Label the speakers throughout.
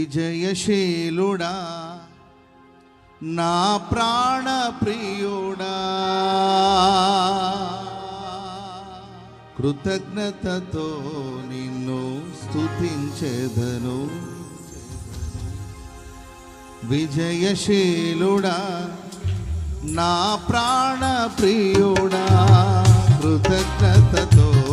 Speaker 1: విజయశీలుడా నా ప్రాణ ప్రియుడా. కృతజ్ఞతతో నిన్ను స్తుతించెదను. విజయశీలుడా నా ప్రాణ ప్రియుడా. కృతజ్ఞతతో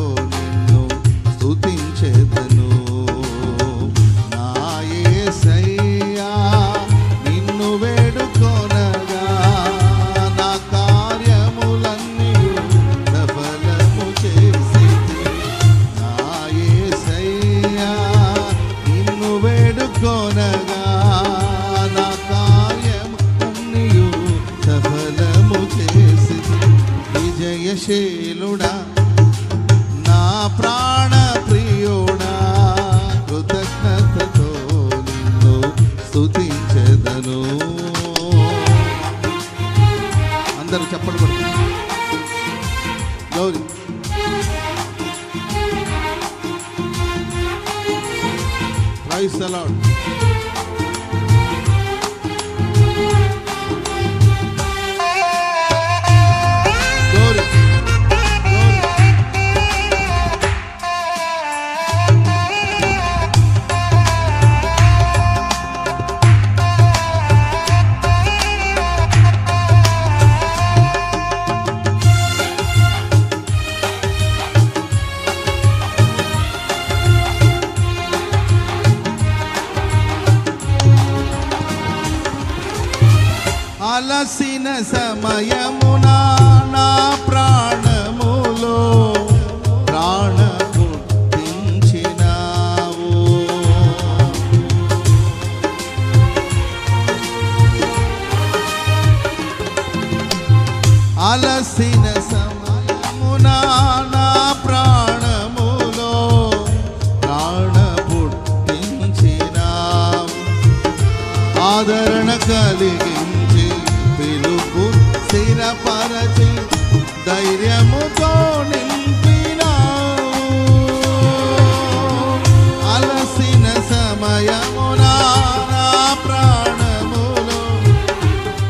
Speaker 1: Loaded. Praise the Lord. రాసిన సమయమున నా ప్రాణములో ప్రాణ పుట్టించినావు అలసిన సమయమున నా ప్రాణములో ప్రాణ పుట్టించినావు ఆదరణ కలిగించి స్థిరపరచి ధైర్యముతో నింపినావు. అలసిన సమయమున నా ప్రాణములో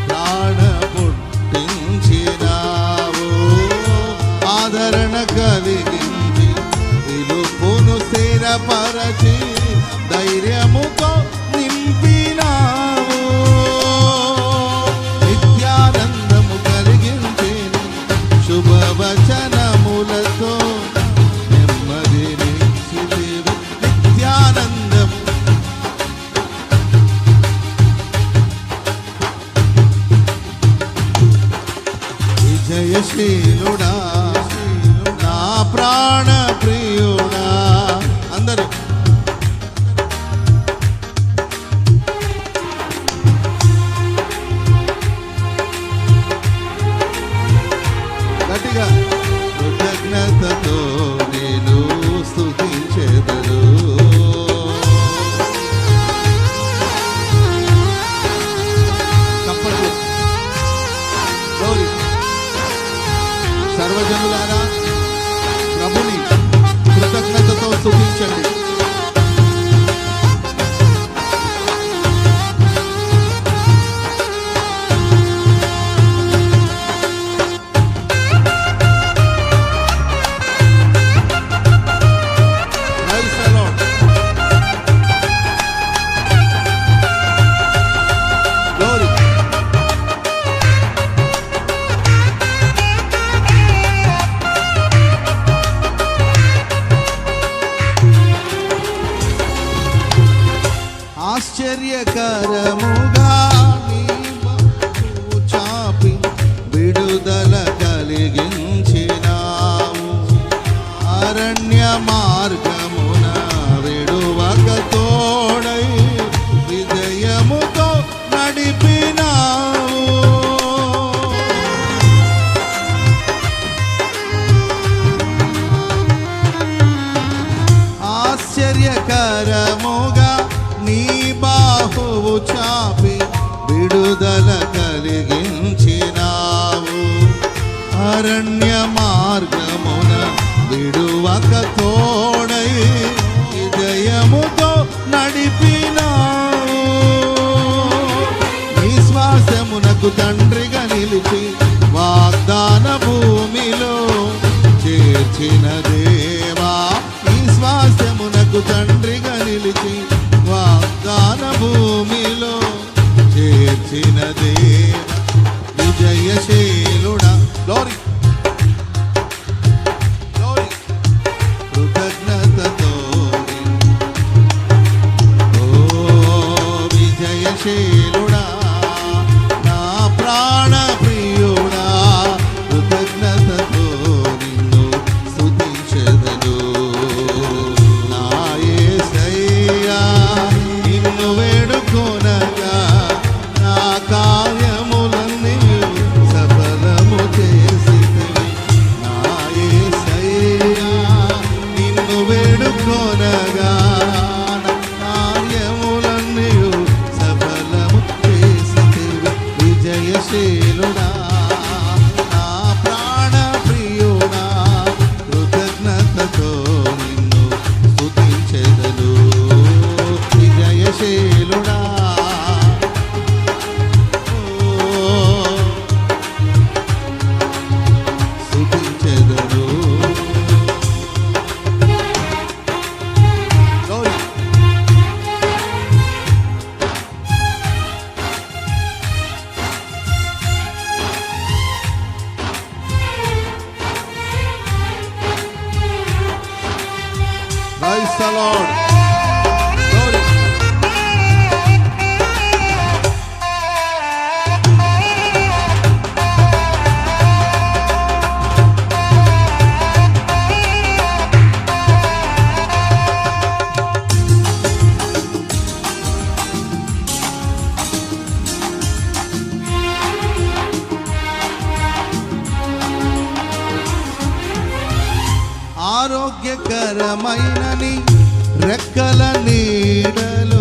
Speaker 1: ప్రాణ పుట్టించినావు ఆదరణ కలిగించి పిలుపును స్థిరపరచి ధైర్యముతో విజయశీలుడా కృతజ్ఞతతో స్తుతించండి అరణ్య మార్గమున విడువక తోడై విజయముతో నడిపినావు. విశ్వాసమునకు తండ్రిగా నిలిచి వాగ్దాన భూమిలో చేర్చిన దేవా విశ్వాసమునకు తండ్రిగా నిలిచి వాగ్దాన భూమిలో చేర్చిన దేవ. విజయశీలుడ లోరీ విజయశీలుడా Lord. Glory. ఆరోగ్యకరమైనని రెక్కల నీడలో